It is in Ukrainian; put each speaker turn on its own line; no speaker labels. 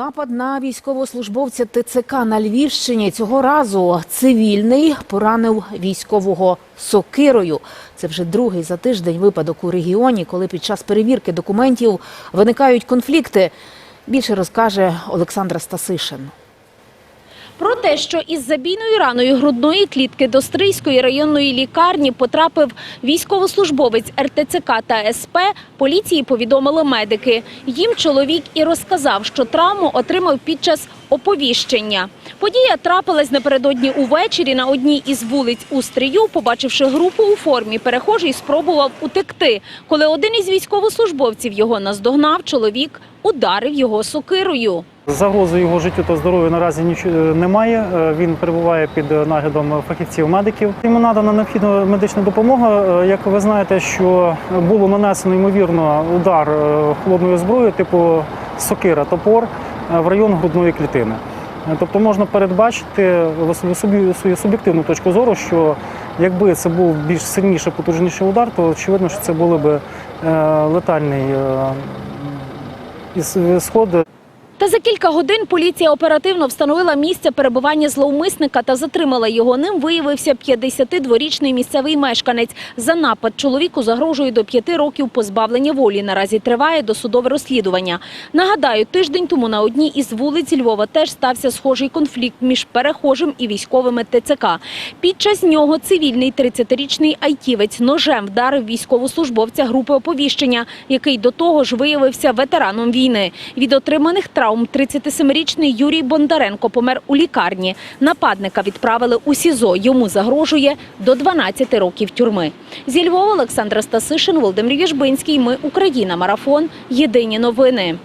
Напад на військовослужбовця ТЦК на Львівщині цього разу цивільний поранив військового сокирою. Це вже другий за тиждень випадок у регіоні, коли під час перевірки документів виникають конфлікти. Більше розкаже Олександра Стасишин.
Про те, що із забійною раною грудної клітки до Стрийської районної лікарні потрапив військовослужбовець РТЦК та СП, поліції повідомили медики. Їм чоловік і розказав, що травму отримав під час оповіщення. Подія трапилась напередодні увечері на одній із вулиць у Стрию. Побачивши групу у формі, перехожий спробував утекти. Коли один із військовослужбовців його наздогнав, чоловік ударив його сокирою.
Загрози його життю та здоров'ю наразі нічого немає. Е, Він перебуває під наглядом фахівців медиків. Йому надана необхідна медична допомога. Е, Як ви знаєте, що було нанесено ймовірно удар е, холодною зброєю, типу сокира, топор е, в район грудної клітини. Е, Тобто можна передбачити свою суб'єктивну точку зору, що якби це був більш сильніший, потужніший удар, то очевидно, що це були б е, летальний е, іс- сход.
Та за кілька годин поліція оперативно встановила місце перебування зловмисника та затримала його. Ним виявився 52-річний місцевий мешканець. За напад чоловіку загрожує до п'яти років позбавлення волі. Наразі триває досудове розслідування. Нагадаю, тиждень тому на одній із вулиць Львова теж стався схожий конфлікт між перехожим і військовими ТЦК. Під час нього цивільний 30-річний айтівець ножем вдарив військовослужбовця групи оповіщення, який до того ж виявився ветераном війни. Від отриманих травм 37-річний Юрій Бондаренко помер у лікарні. Нападника відправили у СІЗО. Йому загрожує до 12 років тюрми. Зі Львова Олександра Стасишин, Володимир Єжбинський. Ми Україна. Марафон. Єдині новини.